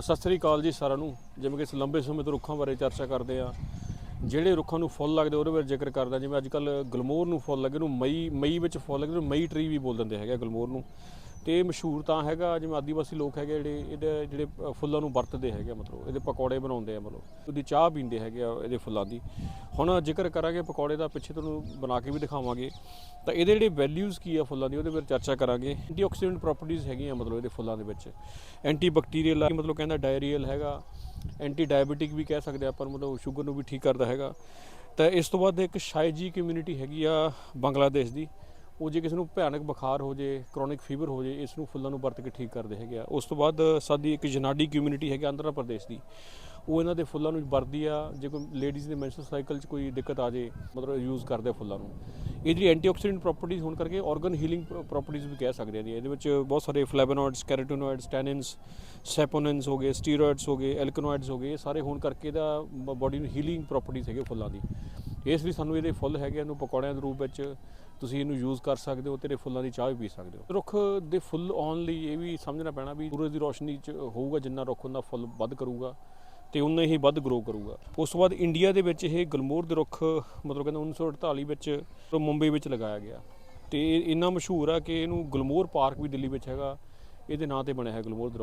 ਸਤਿ ਸ੍ਰੀ ਅਕਾਲ ਜੀ ਸਾਰਿਆਂ ਨੂੰ। ਜਿਵੇਂ ਕਿ ਇਸ ਲੰਬੇ ਸਮੇਂ ਤੋਂ ਰੁੱਖਾਂ ਬਾਰੇ ਚਰਚਾ ਕਰਦੇ ਆ ਜਿਹੜੇ ਰੁੱਖਾਂ ਨੂੰ ਫੁੱਲ ਲੱਗਦੇ ਉਹਦੇ ਬਾਰੇ ਜ਼ਿਕਰ ਕਰਦਾ। ਜਿਵੇਂ ਅੱਜ ਕੱਲ ਗਲਮੋਰ ਨੂੰ ਫੁੱਲ ਲੱਗੇ ਨੂੰ ਮਈ ਮਈ ਵਿੱਚ ਫੁੱਲ ਲੱਗੇ ਨੂੰ ਮਈ ਟਰੀ ਵੀ ਬੋਲ ਦਿੰਦੇ ਹੈਗੇ ਆ ਗਲਮੋਰ ਨੂੰ। ਤੇ ਮਸ਼ਹੂਰ ਤਾਂ ਹੈਗਾ, ਜਿਵੇਂ ਆਦੀਵਾਸੀ ਲੋਕ ਹੈਗੇ ਜਿਹੜੇ, ਇਹਦੇ, ਜਿਹੜੇ ਫੁੱਲਾਂ ਨੂੰ ਵਰਤਦੇ ਹੈਗੇ ਆ ਮਤਲਬ, ਇਹਦੇ ਪਕੌੜੇ ਬਣਾਉਂਦੇ ਆ ਮਤਲਬ, ਉਹਦੀ ਚਾਹ ਪੀਂਦੇ ਹੈਗੇ ਆ ਇਹਦੇ ਫੁੱਲਾਂ ਦੀ। ਹੁਣ ਜ਼ਿਕਰ ਕਰਾਂਗੇ ਪਕੌੜੇ ਦਾ ਪਿੱਛੇ ਤੁਹਾਨੂੰ ਬਣਾ ਕੇ ਵੀ ਦਿਖਾਵਾਂਗੇ। ਤਾਂ ਇਹਦੇ ਜਿਹੜੇ ਵੈਲਿਊਜ਼ ਕੀ ਆ ਫੁੱਲਾਂ ਦੀ, ਉਹਦੇ ਬਾਰੇ ਚਰਚਾ ਕਰਾਂਗੇ। ਐਂਟੀਆਕਸੀਡੈਂਟ ਪ੍ਰਾਪਰਟੀਆਂ ਹੈਗੀਆਂ ਮਤਲਬ ਇਹਦੇ ਫੁੱਲਾਂ ਦੇ ਵਿੱਚ। ਐਂਟੀ ਬੈਕਟੀਰੀਅਲ ਮਤਲਬ ਕਹਿੰਦਾ ਡਾਇਰੀਅਲ ਹੈਗਾ। ਐਂਟੀ ਡਾਇਬੀਟਿਕ ਵੀ ਕਹਿ ਸਕਦੇ ਆਪਾਂ ਮਤਲਬ ਸ਼ੂਗਰ ਨੂੰ ਵੀ ਠੀਕ ਕਰਦਾ ਹੈਗਾ। ਤਾਂ ਇਸ ਤੋਂ ਬਾਅਦ ਇੱਕ ਸ਼ਾਇਜੀ ਕਮਿਊਨਿਟੀ ਹੈਗੀ ਆ ਬੰਗਲਾਦੇਸ਼ ਦੀ। ਉਹ ਜੇ ਕਿਸੇ ਨੂੰ ਭਿਆਨਕ ਬੁਖਾਰ ਹੋ ਜੇ ਕ੍ਰੋਨਿਕ ਫੀਵਰ ਹੋ ਜੇ, ਇਸ ਨੂੰ ਫੁੱਲਾਂ ਨੂੰ ਵਰਤ ਕੇ ਠੀਕ ਕਰਦੇ ਹੈਗੇ ਆ। ਉਸ ਤੋਂ ਬਾਅਦ ਸਾਡੀ ਇੱਕ ਜਨਾਡੀ ਕਮਿਊਨਿਟੀ ਹੈਗੀ ਆਂਧਰਾ ਪ੍ਰਦੇਸ਼ ਦੀ। ਉਹ ਇਹਨਾਂ ਦੇ ਫੁੱਲਾਂ ਨੂੰ ਵਰਦੀ ਆ। ਜੇ ਕੋਈ ਲੇਡੀਜ਼ ਦੇ ਮੈਂਸਟਰ ਸਾਈਕਲ 'ਚ ਕੋਈ ਦਿੱਕਤ ਆ ਜੇ, ਮਤਲਬ ਯੂਜ਼ ਕਰਦੇ ਆ ਫੁੱਲਾਂ ਨੂੰ। ਇਹ ਜਿਹੜੀ ਐਂਟੀਆਕਸੀਡੈਂਟ ਪ੍ਰੋਪਰਟੀਜ਼ ਹੋਣ ਕਰਕੇ ਆਰਗਨ ਹੀਲਿੰਗ ਪ੍ਰੋਪਰਟੀਜ਼ ਵੀ ਕਹਿ ਸਕਦੇ ਆ ਜੀ। ਇਹਦੇ ਵਿੱਚ ਬਹੁਤ ਸਾਰੇ ਫਲੈਵੋਨੋਇਡਸ ਕੈਰੋਟੀਨੋਇਡਸ ਟੈਨਿਨਸ ਸੈਪੋਨਿਨਸ ਹੋ ਗਏ ਸਟੀਰੋਇਡਸ ਹੋ ਗਏ ਐਲਕਨੋਇਡਸ ਹੋ ਗਏ, ਇਹ ਸਾਰੇ ਹੋਣ ਕਰਕੇ ਇਹਦਾ ਬਾਡੀ ਨੂੰ ਹੀਲਿੰਗ ਪ੍ਰਾਪਰਟੀਆਂ ਹੈਗੇ ਫੁੱਲਾਂ ਦੀ। ਇਸ ਵੀ ਸਾਨੂੰ ਇਹਦੇ ਫੁੱਲ ਹੈਗੇ ਇਹਨੂੰ ਪਕੌੜਿਆਂ ਦੇ ਰੂਪ ਵਿੱਚ ਤੁਸੀਂ ਇਹਨੂੰ ਯੂਜ਼ ਕਰ ਸਕਦੇ ਹੋ ਤੇਰੇ ਫੁੱਲਾਂ ਦੀ ਚਾਹ ਵੀ ਪੀ ਸਕਦੇ ਹੋ। ਰੁੱਖ ਦੇ ਫੁੱਲ ਆਉਣ ਲਈ ਇਹ ਵੀ ਸਮਝਣਾ ਪੈਣਾ ਵੀ ਸੂਰਜ ਦੀ ਰੋਸ਼ਨੀ ਚ ਹੋਊਗਾ, ਜਿੰਨਾ ਰੁੱਖ ਹੁੰਦਾ ਫੁੱਲ ਵੱਧ ਕਰੂਗਾ ਤੇ ਉਨੇ ਹੀ ਵੱਧ ਗਰੋ ਕਰੂਗਾ। ਉਸ ਤੋਂ ਬਾਅਦ ਇੰਡੀਆ ਦੇ ਵਿੱਚ ਇਹ ਗਲਮੋਰ ਦੇ ਰੁੱਖ ਮਤਲਬ ਕਹਿੰਦਾ 1948 ਵਿੱਚ ਮੁੰਬਈ ਵਿੱਚ ਲਗਾਇਆ ਗਿਆ। ਤੇ ਇਹ ਇੰਨਾ ਮਸ਼ਹੂਰ ਆ ਕਿ ਇਹਨੂੰ ਗਲਮੋਰ ਪਾਰਕ ਵੀ ਦਿੱਲੀ ਵਿੱਚ ਹੈਗਾ, ਇਹਦੇ ਨਾਂ ਤੇ ਬਣਿਆ ਹੈ ਗਲਮੋਰ ਦੇ